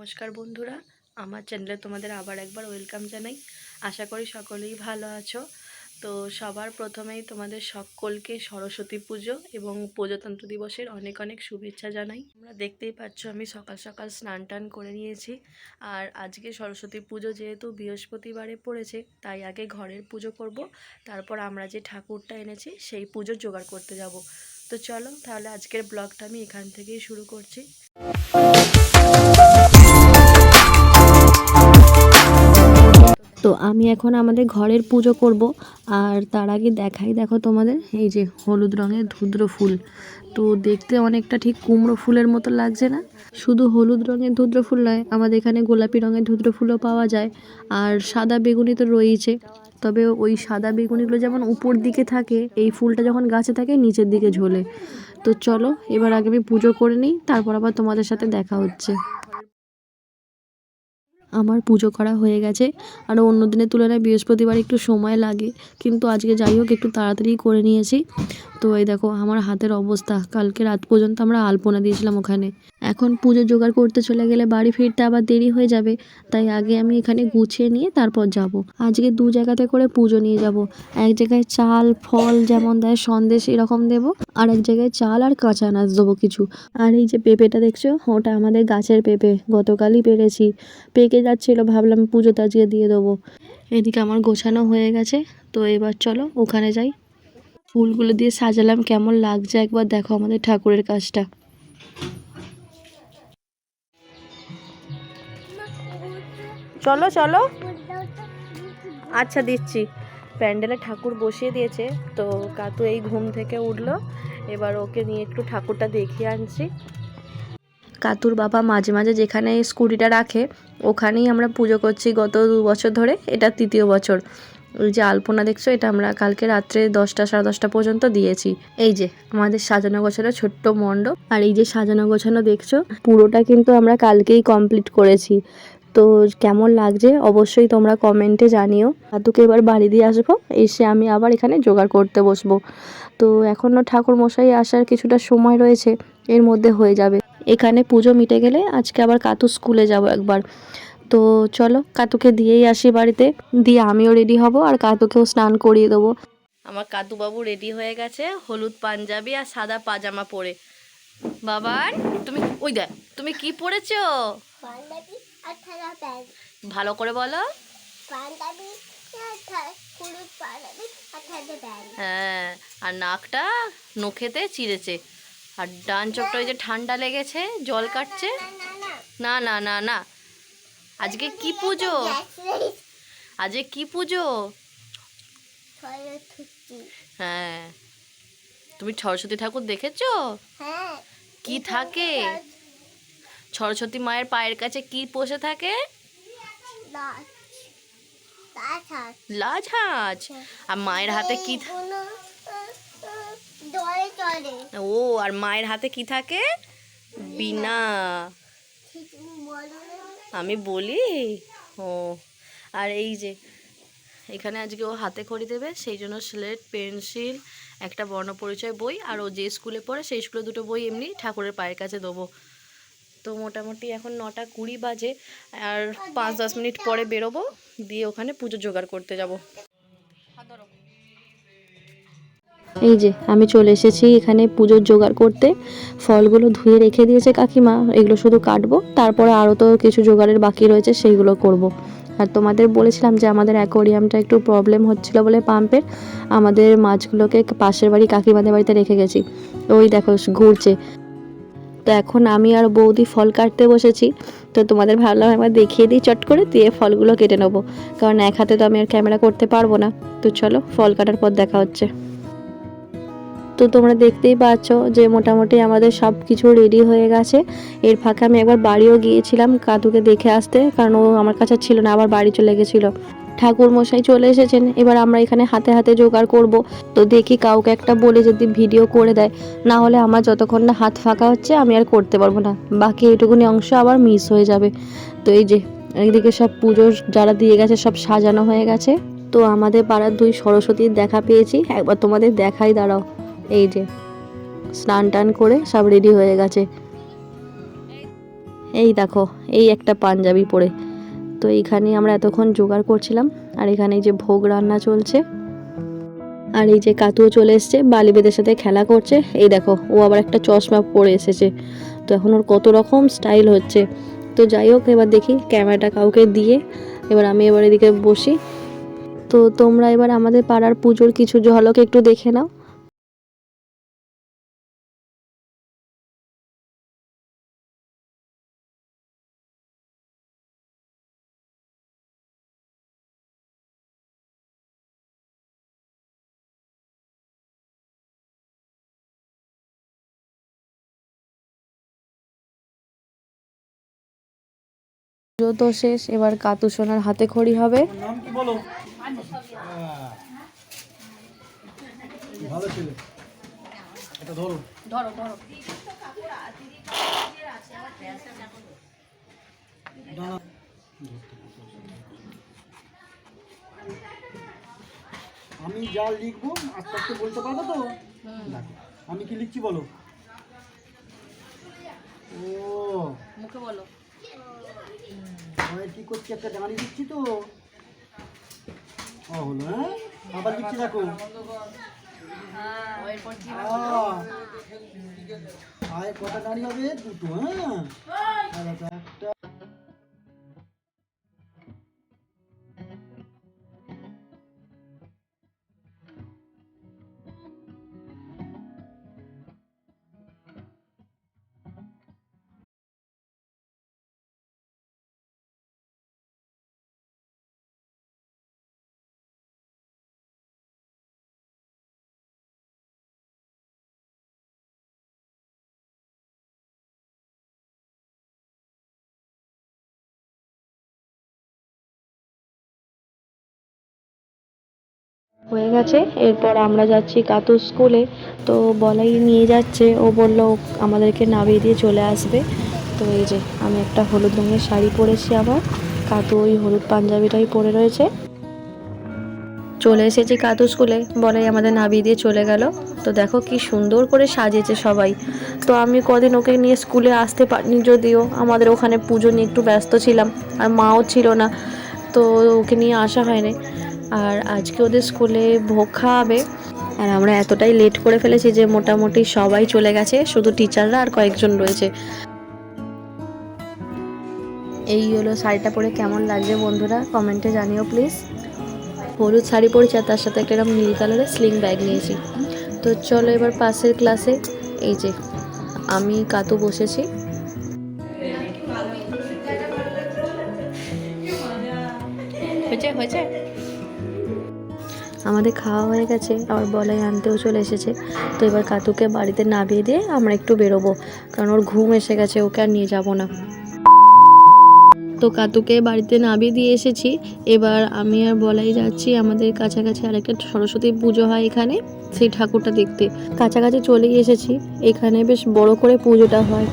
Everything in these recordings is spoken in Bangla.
নমস্কার বন্ধুরা, আমার চ্যানেলে তোমাদের আবার একবার ওয়েলকাম জানাই। আশা করি সকলেই ভালো আছো। তো সবার প্রথমেই তোমাদের সকলকে সরস্বতী পুজো এবং প্রজাতন্ত্র দিবসের অনেক অনেক শুভেচ্ছা জানাই। তোমরা দেখতেই পাচ্ছ, আমি সকাল সকাল স্নান টান করে নিয়েছি। আর আজকে সরস্বতী পুজো যেহেতু বৃহস্পতিবারে পড়েছে, তাই আগে ঘরের পুজো করব। তারপর আমরা যে ঠাকুরটা এনেছি, সেই পুজো জোগাড় করতে যাব। তো চলো, তাহলে আজকের ব্লগটা আমি এখান থেকেই শুরু করছি। তো আমি এখন আমাদের ঘরের পুজো করব। আর তার আগে দেখাই, দেখো তোমাদের, এই যে হলুদ রঙের ধুদ্র ফুল। তো দেখতে অনেকটা ঠিক কুমড়ো ফুলের মতো লাগছে না? শুধু হলুদ রঙের ধুদ্র ফুল নয়, আমাদের এখানে গোলাপি রঙের ধুদ্র ফুলও পাওয়া যায়। আর সাদা বেগুনি তো রয়েছে তবে ওই সাদা বেগুনিগুলো যেমন উপর দিকে থাকে, এই ফুলটা যখন গাছে থাকে, নিচের দিকে ঝোলে। তো চলো, এবার আগে আমি পুজো করে নিই, তারপর আবার তোমাদের সাথে দেখা হচ্ছে। আমার পুজো করা হয়ে গেছে। আর অন্য দিনের তুলনায় বৃহস্পতিবার একটু সময় লাগে। কিন্তু আজকে যাই হোক, একটু তাড়াতাড়ি করে নিয়েছি। তো এই দেখো, আমার হাতের অবস্থা। কালকে রাত পর্যন্ত আমরা আলপনা দিয়েছিলাম ওখানে। এখন পুজো জোগাড় করতে চলে গেলে বাড়ি ফিরতে আবার দেরি হয়ে যাবে। তাই আগে আমি এখানে গুছিয়ে নিয়ে তারপর যাব। আজকে দু জায়গাতে করে পুজো নিয়ে যাব। এক জায়গায় চাল, ফল যেমন দেয় সন্দেশ এরকম দেবো। আর এক জায়গায় চাল আর কাঁচা আনাজ দেবো কিছু। আর এই যে পেঁপেটা দেখছ? ওটা আমাদের গাছের পেঁপে। গতকালই পেরেছি। পেকে যাচ্ছিল, ভাবলাম পুজোতে আজকে দিয়ে দেবো। এদিকে আমার গোছানো হয়ে গেছে, তো এবার চলো ওখানে যাই। ফুলগুলো দিয়ে সাজালাম, কেমন লাগছে একবার দেখো আমাদের ঠাকুরের কাজটা। চলো চলো। আচ্ছা দিচ্ছি। প্যান্ডেলে ঠাকুর বসিয়ে দিয়েছে। তো কাতু এই ঘুম থেকে উঠল। এবার ওকে নিয়ে একটু ঠাকুরটা দেখিয়ে আনছি। কাতুর বাবা মাঝে মাঝে যেখানে স্কুটিটা রাখে, ওখানেই আমরা পুজো করছি গত দু বছর ধরে। এটা তৃতীয় বছর। ওই যে আলপনা দেখছ, এটা আমরা কালকে রাত্রে দশটা, সাড়ে দশটা পর্যন্ত দিয়েছি। এই যে আমাদের সাজানো গোছানো ছোট্ট মণ্ডপ। আর এই যে সাজানো গোছানো দেখছ, পুরোটা কিন্তু আমরা কালকেই কমপ্লিট করেছি। তো কেমন লাগছে? অবশ্যই তোমরা কমেন্টে জানিও। দাদুকে এবার বাড়ি দিয়ে আসব এসে আমি আবার এখানে জোগাড় করতে বসবো। তো এখনও ঠাকুর মশাই আসার কিছুটা সময় রয়েছে এর মধ্যে হয়ে যাবে। এখানে পুজো মিটে গেলে আজকে আবার কাতু স্কুলে যাব একবার। তো চলো কাতুকে দিয়েই আসি বাড়িতে। দিয়ে আমিও রেডি হব আর কাতুকেও স্নান করিয়ে দেবো। আমার কাতু বাবু রেডি হয়ে গেছে হলুদ পাঞ্জাবি আর সাদা পাজামা পরে। বাবার তুমি ওই দেখ তুমি কি পরেছো? ভালো করে বলো। হ্যাঁ আর নাকটা নখেতে চিড়েছে আর ডান চোখটা ওই যে ঠান্ডা লেগেছে জল কাটছে? না না না। না না না আজকে কি পুজো? আজকে কি পুজো? হ্যাঁ। তুমি সরস্বতী ঠাকুর দেখেছ? হ্যাঁ। কি থাকে? সরস্বতী মায়ের পায়ের কাছে কি বসে থাকে? লাজ। আর মায়ের হাতে কি ও আর মায়ের হাতে কি থাকে? বিনা। আমি বলি? ও আর এই যে এখানে আজকে ও হাতে খড়ি দেবে সেই জন্য স্লেট পেন্সিল একটা বর্ণপরিচয় বই আর ও যে স্কুলে পড়ে সেই স্কুলে দুটো বই এমনি ঠাকুরের পায়ের কাছে দেবো। তো মোটামুটি এখন নটা কুড়ি বাজে আর পাঁচ দশ মিনিট পরে বেরোবো, দিয়ে ওখানে পুজো জোগাড় করতে যাব। এই যে, আমি চলে এসেছি এখানে পুজোর জোগাড় করতে। ফলগুলো ধুয়ে রেখে দিয়েছে কাকিমা, এগুলো শুধু কাটবো, তারপরে আরও তো কিছু জোগাড়ের বাকি রয়েছে, সেইগুলো করব। আর তোমাদের বলেছিলাম যে আমাদের অ্যাকোরিয়ামটা একটু প্রবলেম হচ্ছিল বলে পাম্পের, আমাদের মাছগুলোকে পাশের বাড়ি কাকিমাদের বাড়িতে রেখে গেছি। ওই দেখো, ঘুরছে। তো এখন আমি আর বৌদি ফল কাটতে বসেছি। তো তোমাদের ভালো ভাবলাম একবার দেখিয়ে দিই চট করে, দিয়ে ফলগুলো কেটে নেব। কারণ এক হাতে তো আমি আর ক্যামেরা করতে পারব না। তো চলো, ফল কাটার পর দেখা হচ্ছে। তো তোমরা দেখতেই পাচ্ছ যে মোটামুটি আমাদের সব কিছু রেডি হয়ে গেছে। এর ফাঁকে আমি একবার বাড়িও গিয়েছিলাম কাদুকে দেখে আসতে, কারণ ও আমার কাছে ছিল না, আবার বাড়ি চলে গেছিল। ঠাকুর মশাই চলে এসেছেন। এবার আমরা এখানে হাতে হাতে জোগাড় করব। তো দেখি কাউকে একটা বলে যদি ভিডিও করে দেয়, না হলে আমার যতক্ষণ না হাত ফাঁকা হচ্ছে আমি আর করতে পারব না। বাকি এইটুকুনি অংশ আবার মিস হয়ে যাবে। তো এই যে, এইদিকে সব পুজো যারা দিয়ে গেছে সব সাজানো হয়ে গেছে। তো আমাদের পাড়ার দুই সরস্বতীর দেখা পেয়েছি। একবার তোমাদের দেখাই, দাঁড়াও। এই যে, স্নান টান করে সব রেডি হয়ে গেছে। এই দেখো, এই একটা পাঞ্জাবি পরে। তো এইখানে আমরা এতক্ষণ জোগাড় করছিলাম, আর এখানে যে ভোগ রান্না চলছে। আর এই যে কাতুও চলে এসছে, বালিবেদের সাথে খেলা করছে। এই দেখো, ও আবার একটা চশমা পরে এসেছে। তো এখন ওর কত রকম স্টাইল হচ্ছে। তো যাই হোক, এবার দেখি ক্যামেরাটা কাউকে দিয়ে। এবার আমি এবার এদিকে বসি। তো তোমরা এবার আমাদের পাড়ার পুজোর কিছু ঝলক একটু দেখে নাও। পুজো তো শেষ এবার কাতু সোনার হাতে খড়ি হবে। আমি যা লিখব আস্তে আস্তে বলতে পারব তো? আমি কি লিখছি বলো? ও। মুখে বলো। আমি কি করছি একটা গাড়ি দিচ্ছি তো? ও হলো হ্যাঁ? আবার দিচ্ছি দেখো। আহ। আয় কটা গাড়ি হবে? দুটো হ্যাঁ? একটা। হয়ে গেছে। এরপর আমরা যাচ্ছি কাতু স্কুলে। তো বলাই নিয়ে যাচ্ছে। ও বলল, আমাদেরকে নামিয়ে দিয়ে চলে আসবে। তো এই যে, আমি একটা হলুদ রঙের শাড়ি পরেছি আবার। কাতু ওই হলুদ পাঞ্জাবিটাই পরে রয়েছে। চলে এসেছি কাতু স্কুলে। বলাই আমাদের নামিয়ে দিয়ে চলে গেল। তো দেখো কি সুন্দর করে সাজিয়েছে সবাই। তো আমি কদিন ওকে নিয়ে স্কুলে আসতে পারিনি যদিও। আমাদের ওখানে পুজো নিয়ে একটু ব্যস্ত ছিলাম। আর মাও ছিল না। তো ওকে নিয়ে আসা হয়নি। আর আজকে ওদের স্কুলে ভোগ খাওয়াবে। আর আমরা এতটাই লেট করে ফেলেছি যে মোটামুটি সবাই চলে গেছে, শুধু টিচাররা আর কয়েকজন রয়েছে। এই হলো শাড়িটা পরে কেমন লাগছে বন্ধুরা? কমেন্টে জানিও প্লিজ হলুদ শাড়ি পরেছি আর তার সাথে একটা নীল কালারের স্লিং ব্যাগ নিয়েছি। তো চলো এবার পাশের ক্লাসে এই যে, আমি কাতু বসেছি। হয়েছে হয়েছে? আমাদের খাওয়া হয়ে গেছে, আবার বলাই আনতেও চলে এসেছে। তো এবার কাতুকে বাড়িতে নামিয়ে দিয়ে আমরা একটু বেরোবো, কারণ ওর ঘুম এসে গেছে, ওকে আর নিয়ে যাব না। তো কাতুকে বাড়িতে নামিয়ে দিয়ে এসেছি। এবার আমি আর বলাই যাচ্ছি, আমাদের কাছাকাছি আরেকটা সরস্বতী পুজো হয় এখানে, সেই ঠাকুরটা দেখতে। কাছাকাছি চলেই এসেছি, এখানে বেশ বড় করে পুজোটা হয়।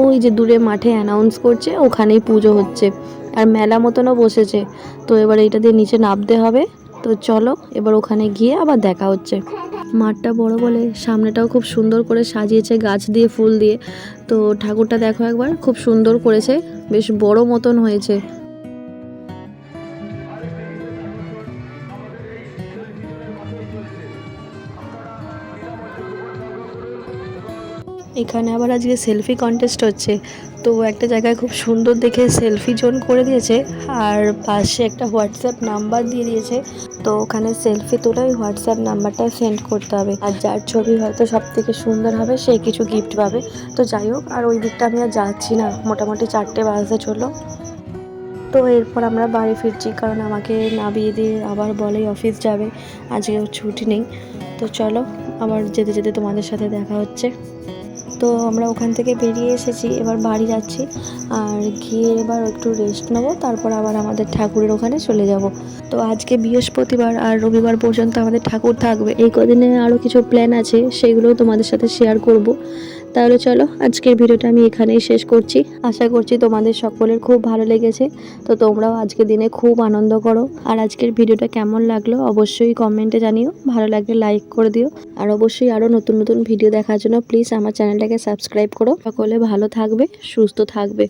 ওই যে দূরে মাঠে অ্যানাউন্স করছে, ওখানেই পুজো হচ্ছে। আর মেলা মতনও বসেছে। তো এবার এইটা দিয়ে নিচে নামতে হবে। তো চলো, এবার ওখানে গিয়ে আবার দেখা হচ্ছে। মাঠটা বড় বলে সামনেটাও খুব সুন্দর করে সাজিয়েছে গাছ দিয়ে, ফুল দিয়ে। তো ঠাকুরটা দেখো একবার, খুব সুন্দর করেছে, বেশ বড় মতন হয়েছে। এখানে আবার আজকে সেলফি কন্টেস্ট হচ্ছে। তো একটা জায়গায় খুব সুন্দর দেখে সেলফি জোন করে দিয়েছে আর পাশে একটা হোয়াটসঅ্যাপ নাম্বার দিয়ে দিয়েছে। তো ওখানে সেলফি তুলে ওই হোয়াটসঅ্যাপ নাম্বারটা সেন্ড করতে হবে। আর যার ছবি হয়তো সব থেকে সুন্দর হবে, সে কিছু গিফট পাবে। তো যাই হোক, আর ওই দিকটা আমি আর যাচ্ছি না। মোটামুটি চারটে বাজতে চলল। তো এরপর আমরা বাড়ি ফিরছি, কারণ আমাকে নামিয়ে দিয়ে আবার বলেই অফিস যাবে। আজকে ছুটি নেই। তো চলো, আবার যেতে যেতে তোমাদের সাথে দেখা হচ্ছে। তো আমরা ওখান থেকে বেরিয়ে এসেছি, এবার বাড়ি যাচ্ছি। আর গিয়ে এবার একটু রেস্ট নেব, তারপর আবার আমাদের ঠাকুরের ওখানে চলে যাব। তো আজকে বৃহস্পতিবার আর রবিবার পর্যন্ত আমাদের ঠাকুর থাকবে। এই কদিনে আরও কিছু প্ল্যান আছে, সেগুলোও তোমাদের সাথে শেয়ার করব। তাহলে চলো, আজকের ভিডিওটা আমি এখানেই শেষ করছি। আশা করছি তোমাদের সকলের খুব ভালো লেগেছে। তো তোমরাও আজকের দিনে খুব আনন্দ করো। আর আজকের ভিডিওটা কেমন লাগল অবশ্যই কমেন্টে জানিও। ভালো লাগলে লাইক করে দিও। আর অবশ্যই আরও নতুন নতুন ভিডিও দেখার জন্য প্লিজ আমার চ্যানেলটাকে সাবস্ক্রাইব করো। সকলে ভালো থাকবে, সুস্থ থাকবে।